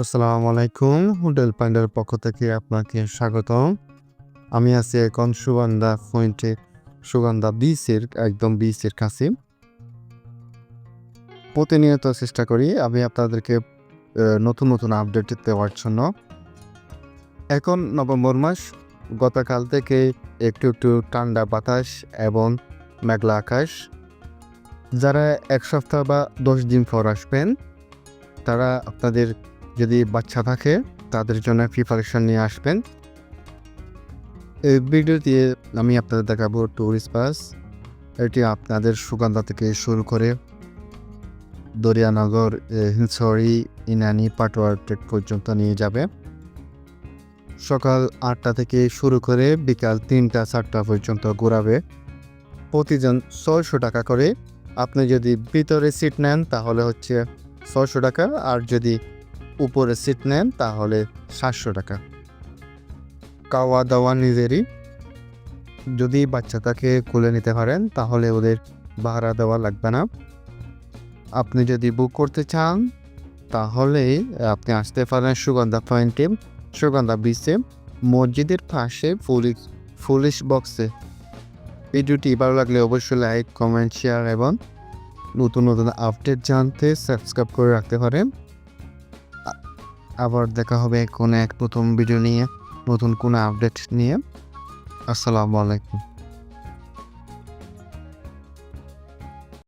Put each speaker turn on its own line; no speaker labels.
আসসালামু আলাইকুম, হোটেল পান্ডার পক্ষ থেকে আপনাকে স্বাগতম। আমি আছি এখন সুগন্ধা পয়েন্টে, সুগন্ধা বিচের, একদম বিচের কাছে। প্রতিনিয়ত চেষ্টা করি আমি আপনাদেরকে নতুন নতুন আপডেট দেওয়ার জন্য। এখন নভেম্বর মাস, গতকাল থেকে একটু একটু ঠান্ডা বাতাস এবং মেঘলা আকাশ। যারা এক সপ্তাহ বা দশ দিন পর আসবেন, তারা আপনাদের যদি বাচ্চা থাকে, তাদের জন্য প্রিপারেশন নিয়ে আসবেন। এই ভিডিও দিয়ে আমি আপনাদের দেখাবো টুরিস্ট বাস এটি আপনাদের সুগন্ধা থেকে শুরু করে দরিয়ানগর হিলসরি ইনানি, পাটোয়ার ট্রেক পর্যন্ত নিয়ে যাবে। সকাল আটটা থেকে শুরু করে বিকাল তিনটা, চারটা পর্যন্ত ঘোরাবে। প্রতিজন ছয়শো টাকা করে। আপনি যদি ভিতরে সিট নেন, তাহলে হচ্ছে ছয়শো টাকা। আর যদি উপরে সিট নেন, তাহলে সাতশো টাকা। খাওয়া দাওয়া নিজেরই। যদি বাচ্চাটাকে খুলে নিতে পারেন, তাহলে ওদের ভাড়া দেওয়া লাগবে না। আপনি যদি বুক করতে চান, তাহলে আপনি আসতে পারেন সুগন্ধা পয়েন্টে সুগন্ধা বিচে মসজিদের পাশে পুলিশ পুলিশ বক্সে ভিডিওটি ভালো লাগলে অবশ্যই লাইক কমেন্ট শেয়ার এবং নতুন নতুন আপডেট জানতে সাবস্ক্রাইব করে রাখতে পারেন। আবার দেখা হবে কোনো এক নতুন ভিডিও নিয়ে নতুন কোনো আপডেট নিয়ে। আসসালামু আলাইকুম।